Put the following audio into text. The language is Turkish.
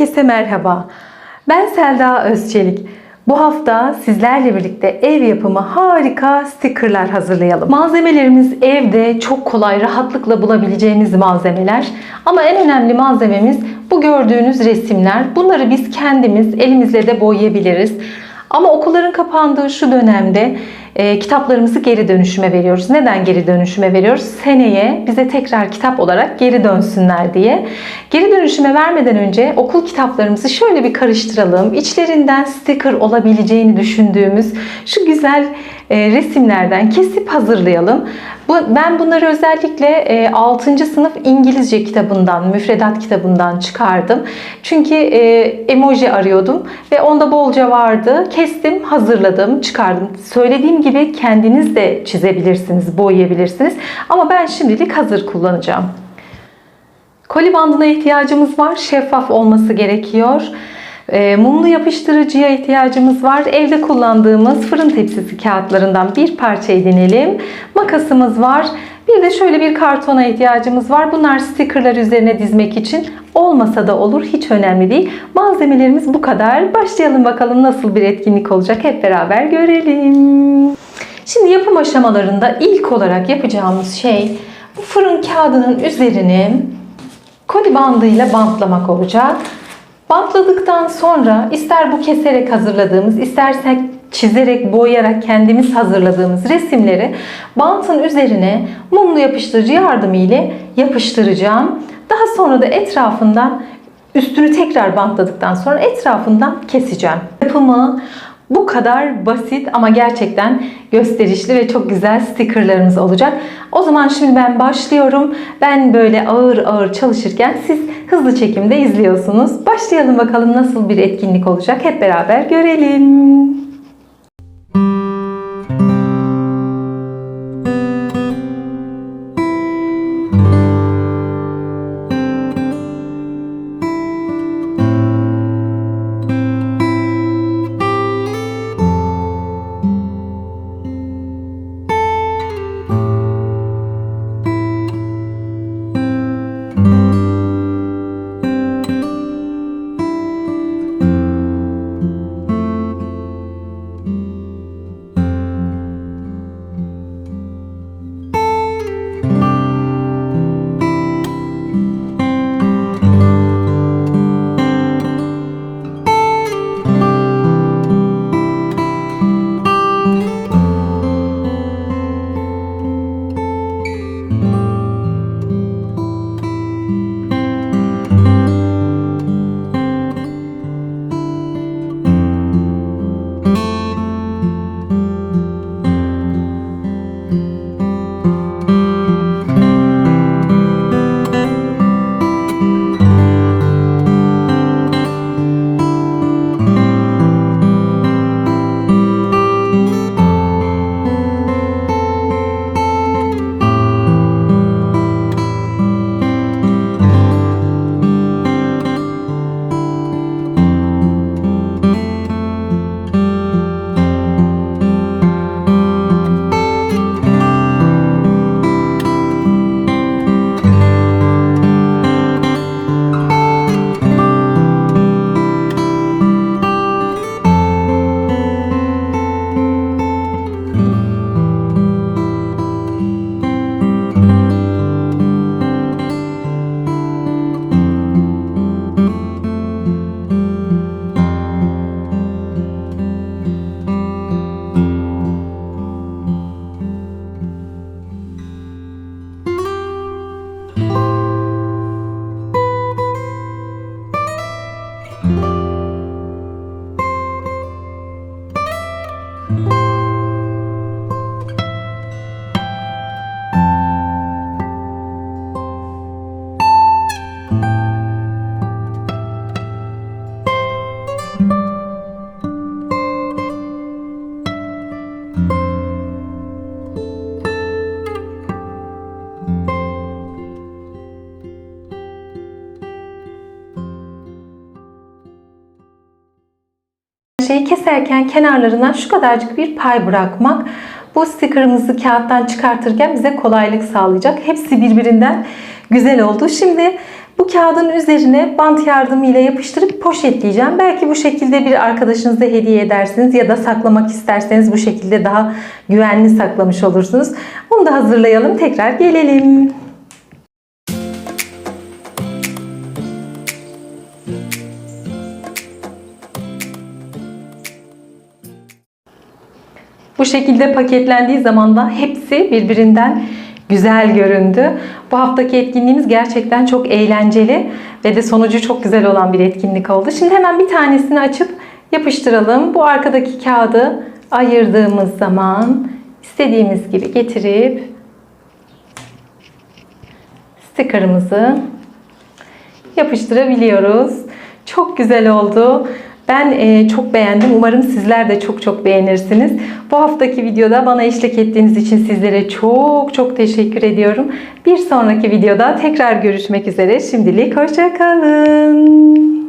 Herkese merhaba. Ben Selda Özçelik. Bu hafta sizlerle birlikte ev yapımı harika stickerlar hazırlayalım. Malzemelerimiz evde çok kolay, rahatlıkla bulabileceğiniz malzemeler. Ama en önemli malzememiz bu gördüğünüz resimler. Bunları biz kendimiz elimizle de boyayabiliriz. Ama okulların kapandığı şu dönemde e, kitaplarımızı geri dönüşüme veriyoruz. Neden geri dönüşüme veriyoruz? Seneye bize tekrar kitap olarak geri dönsünler diye. Geri dönüşüme vermeden önce okul kitaplarımızı şöyle bir karıştıralım. İçlerinden sticker olabileceğini düşündüğümüz şu güzel e, resimlerden kesip hazırlayalım. Bu, ben bunları özellikle e, 6. sınıf İngilizce kitabından, müfredat kitabından çıkardım. Çünkü e, emoji arıyordum ve onda bolca vardı. Kestim, hazırladım, çıkardım. Söylediğim gibi kendiniz de çizebilirsiniz, boyayabilirsiniz. Ama ben şimdilik hazır kullanacağım. Koli bandına ihtiyacımız var. Şeffaf olması gerekiyor. E, mumlu yapıştırıcıya ihtiyacımız var. Evde kullandığımız fırın tepsisi kağıtlarından bir parça edinelim. Makasımız var. Bir de şöyle bir kartona ihtiyacımız var. Bunlar stickerlar üzerine dizmek için. Olmasa da olur. Hiç önemli değil. Malzemelerimiz bu kadar. Başlayalım bakalım nasıl bir etkinlik olacak. Hep beraber görelim. Şimdi yapım aşamalarında ilk olarak yapacağımız şey bu fırın kağıdının üzerini koli bandıyla bantlamak olacak. Bantladıktan sonra ister bu keserek hazırladığımız, istersek çizerek, boyayarak kendimiz hazırladığımız resimleri bantın üzerine mumlu yapıştırıcı yardımıyla yapıştıracağım. Daha sonra da etrafından üstünü tekrar bantladıktan sonra etrafından keseceğim. Yapımı bu kadar basit ama gerçekten gösterişli ve çok güzel stickerlarımız olacak. O zaman şimdi ben başlıyorum. Ben böyle ağır ağır çalışırken siz hızlı çekimde izliyorsunuz. Başlayalım bakalım nasıl bir etkinlik olacak. Hep beraber görelim. Şeyi keserken kenarlarından şu kadarcık bir pay bırakmak bu stickerımızı kağıttan çıkartırken bize kolaylık sağlayacak. Hepsi birbirinden güzel oldu. Şimdi Bu kağıdın üzerine bant yardımıyla yapıştırıp poşetleyeceğim. Belki bu şekilde bir arkadaşınıza hediye edersiniz ya da saklamak isterseniz bu şekilde daha güvenli saklamış olursunuz. Bunu da hazırlayalım. Tekrar gelelim. Bu şekilde paketlendiği zaman da hepsi birbirinden güzel göründü. Bu haftaki etkinliğimiz gerçekten çok eğlenceli ve de sonucu çok güzel olan bir etkinlik oldu. Şimdi hemen bir tanesini açıp yapıştıralım. Bu arkadaki kağıdı ayırdığımız zaman istediğimiz gibi getirip sticker'ımızı yapıştırabiliyoruz. Çok güzel oldu. Ben e, çok beğendim. Umarım sizler de çok çok beğenirsiniz. Bu haftaki videoda bana eşlik ettiğiniz için sizlere çok çok teşekkür ediyorum. Bir sonraki videoda tekrar görüşmek üzere. Şimdilik hoşça kalın.